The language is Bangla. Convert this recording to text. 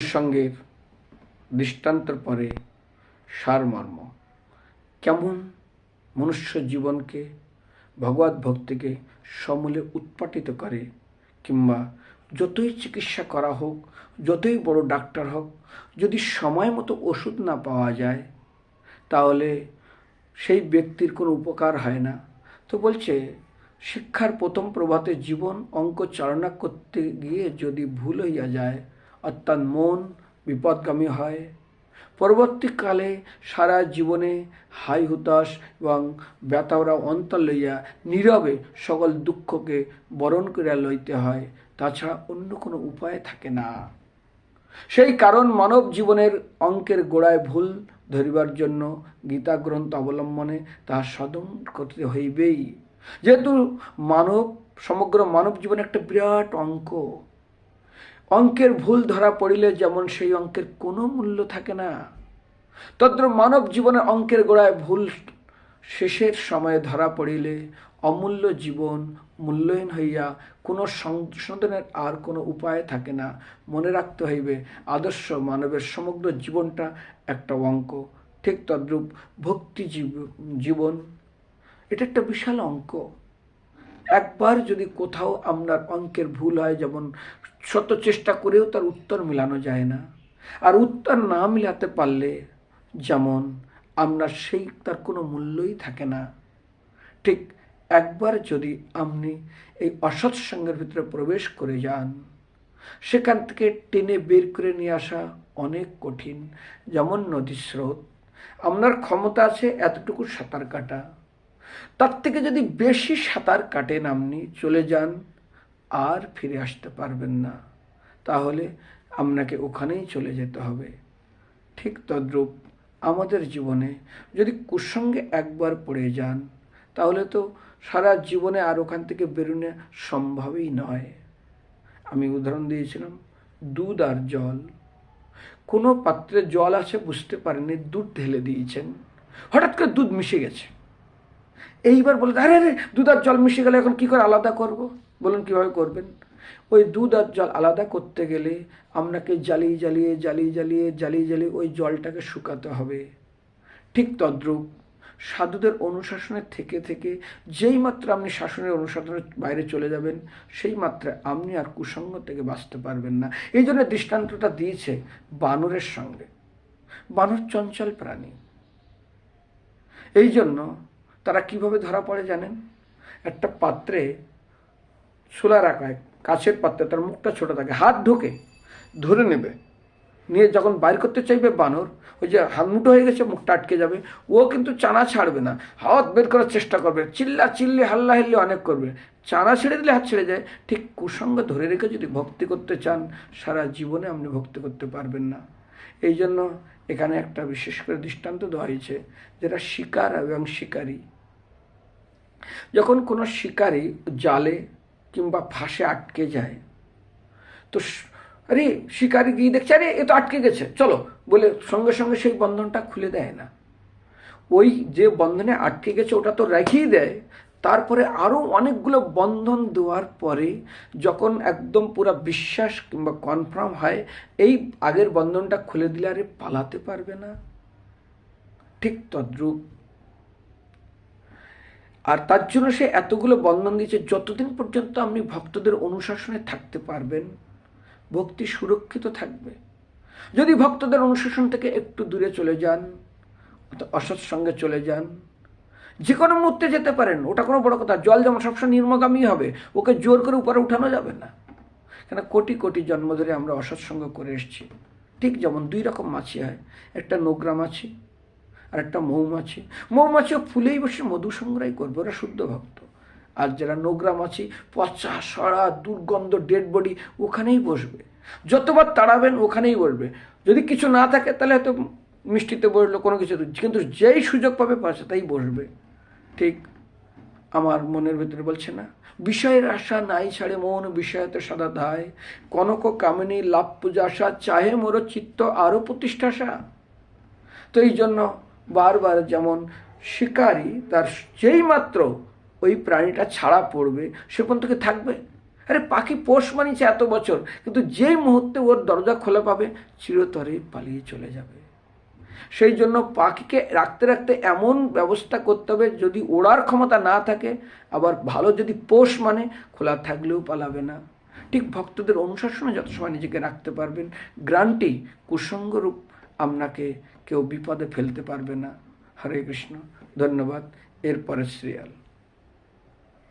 সঙ্গের দৃষ্টান্তর পরে সারমর্ম কেমন মনুষ্য জীবনকে ভগবত ভক্তিকে সমূলে উৎপাটিত করে কিংবা যতই চিকিৎসা করা হোক, যতই বড় ডাক্তার হোক, যদি সময় মতো ওষুধ না পাওয়া যায়, তাহলে সেই ব্যক্তির কোনো উপকার হয় না। তো বলছে, শিক্ষার প্রথম প্রভাতে জীবন অঙ্ক চালনা করতে গিয়ে যদি ভুল হইয়া যায় অর্থাৎ মন বিপদগামী হয়। পরবর্তীকালে সারা জীবনে হাই হুতাশ এবং ব্যথাওরা অন্তর লইয়া নীরবে সকল দুঃখকে বরণ করিয়া লইতে হয়, তাছাড়া অন্য কোনো উপায় থাকে না। সেই কারণ মানব জীবনের অঙ্কের গোড়ায় ভুল ধরিবার জন্য গীতা গ্রন্থ অবলম্বনে তাহা সাধন করতে হইবেই। যেহেতু মানব, সমগ্র মানব জীবন একটা বিরাট অঙ্ক অঙ্কের ভুল ধরা পড়িলে যেমন সেই অঙ্কের কোনো মূল্য থাকে না, তদ্রূপ মানব জীবনের অঙ্কের গোড়ায় ভুল শেষের সময়ে ধরা পড়িলে অমূল্য জীবন মূল্যহীন হইয়া কোনো সংশোধনের আর কোনো উপায় থাকে না। মনে রাখতে হইবে, আদর্শ মানবের সমগ্র জীবনটা একটা অঙ্ক। ঠিক তদ্রূপ ভক্তি জীবন, এটা একটা বিশাল অঙ্ক। একবার যদি কোথাও আপনার অঙ্কের ভুল হয়, যেমন শত চেষ্টা করেও তার উত্তর মিলানো যায় না। আর উত্তর না মিলাতে পারলে, যেমন, আপনার সেই তার কোনো মূল্যই থাকে না। ঠিক একবার যদি আপনি এই অসৎসঙ্গের ভিতরে প্রবেশ করে যান, সেখান থেকে টেনে বের করে নিয়ে আসা অনেক কঠিন, যেমন নদীর স্রোত। আপনার ক্ষমতা আছে এতটুকু সাঁতার কাটা। তার থেকে যদি বেশি সাঁতার কাটেন আপনি, চলে যান আর ফিরে আসতে পারবেন না। তাহলে আপনাকে ওখানেই চলে যেতে হবে। ঠিক তদ্রূপ আমাদের জীবনে যদি কুসঙ্গে একবার পড়ে যান, তাহলে তো সারা জীবনে আর ওখান থেকে বেরোনো সম্ভবই নয়। আমি উদাহরণ দিয়েছিলাম, দুধ আর জল। কোনো পাত্রে জল আছে বুঝতে পারেননি, দুধ ঢেলে দিয়েছেন। হঠাৎ করে দুধ মিশে গেছে। এইবার বলে, আরে আরে, দুধ আর জল মিশে গেলে, এখন কি করে আলাদা করব? বলুন কীভাবে করবেন? ওই দুধ আর জল আলাদা করতে গেলে আপনাকে জ্বালিয়ে জ্বালিয়ে জ্বালিয়ে জ্বালিয়ে জ্বালিয়ে জ্বালিয়ে ওই জলটাকে শুকাতে হবে। ঠিক তদ্রূপ সাধুদের অনুশাসনের থেকে থেকে যেই মাত্র আপনি শাসনের অনুশাসনের বাইরে চলে যাবেন, সেই মাত্রায় আপনি আর কুসঙ্গ থেকে বাঁচতে পারবেন না। এই জন্য দৃষ্টান্তটা দিয়েছে বানরের সঙ্গে। বানর চঞ্চল প্রাণী। এই জন্য তারা কীভাবে ধরা পড়ে জানেন? একটা পাত্রে সোলা রাখা হয়, কাছের পাত্রে তার মুখটা ছোট থাকে হাত ঢোকে ধরে নেবে। নিয়ে যখন বাইর করতে চাইবে বানর ওই যে হাত মুঠো হয়ে গেছে মুখটা আটকে যাবে। ও কিন্তু চানা ছাড়বে না হাত বের করার চেষ্টা করবে চিল্লা চিল্লি হাল্লা হিল্লি অনেক করবে। চানা ছেড়ে দিলে হাত ছেড়ে যায়। ঠিক কুসঙ্গ ধরে রেখে যদি ভক্তি করতে চান সারা জীবনে আপনি ভক্তি করতে পারবেন না। এই জন্য এখানে একটা বিশেষ করে দৃষ্টান্ত দেওয়া হয়েছে যেটা শিকার এবং শিকারী। যখন কোনো শিকারী জালে কিংবা ফাঁসে আটকে যায়, তো আরে শিকারি গিয়ে দেখছে, আরে এ তো আটকে গেছে, চলো বলে সঙ্গে সঙ্গে সেই বন্ধনটা খুলে দেয় না। ওই যে বন্ধনে আটকে গেছে ওটা তো রেখেই দেয়। তারপরে আরও অনেকগুলো বন্ধন দেওয়ার পরে যখন একদম পুরো বিশ্বাস কিংবা কনফার্ম হয়, এই আগের বন্ধনটা খুলে দিলে আরে পালাতে পারবে না। ঠিক তদ্রূপ আর তার জন্য সে এতগুলো বন্ধন দিয়েছে, যতদিন পর্যন্ত আপনি ভক্তদের অনুশাসনে থাকতে পারবেন, ভক্তি সুরক্ষিত থাকবে। যদি ভক্তদের অনুশাসন থেকে একটু দূরে চলে যান, অসৎ সঙ্গে চলে যান, যে কোনো মুহূর্তে যেতে পারেন, ওটা কোনো বড় কথা, জল যেমন সবসময় নির্মগামী হবে, ওকে জোর করে উপরে উঠানো যাবে না। কেন, কোটি কোটি জন্ম ধরে আমরা অসৎ সঙ্গ করে এসেছি। ঠিক যেমন দুই রকম মাছি হয়, একটা নোগ্রা মাছি আর একটা মৌমাছি মৌমাছিও ফুলেই বসে মধু সংগ্রহ করবে, ওরা শুদ্ধ ভক্ত। আর যারা নোংরা মাছি পচা, সরা, দুর্গন্ধ ডেড বডি ওখানেই বসবে। যতবার তাড়াবেন, ওখানেই বসবে। যদি কিছু না থাকে, তাহলে হয়তো মিষ্টিতে বসল কোনো কিছু কিন্তু যেই সুযোগ পাবে, পাশে তাই বসবে। ঠিক আমার মনের ভেতরে বলছে না? বিষয়ের আশা নাই ছাড়ে মন বিষয়তে সদা ধায়। কনক কামিনী, লাভ পূজা আশা, চাহে মোর চিত্ত, আরও প্রতিষ্ঠাশা তো এই জন্য বারবার যেমন শিকারী, তার যেই মাত্র ওই প্রাণীটা ছাড়া পড়বে, সে কোন থেকে থাকবে? আরে পাখি পোষ মানিয়েছে এত বছর, কিন্তু যেই মুহূর্তে ওর দরজা খোলা পাবে, চিরতরে পালিয়ে চলে যাবে। সেই জন্য পাখিকে রাখতে রাখতে এমন ব্যবস্থা করতে হবে, যদি ওড়ার ক্ষমতা না থাকে, আবার ভালো যদি পোষ মানে খোলা থাকলেও পালাবে না। ঠিক ভক্তদের অনুশাসনে যত সময় নিজেকে রাখতে পারবেন গ্রান্টি কুসঙ্গরূপ আপনাকে কেউ বিপদে ফেলতে পারবে না। হরে কৃষ্ণ। ধন্যবাদ। এরপরে শ্রেয়াল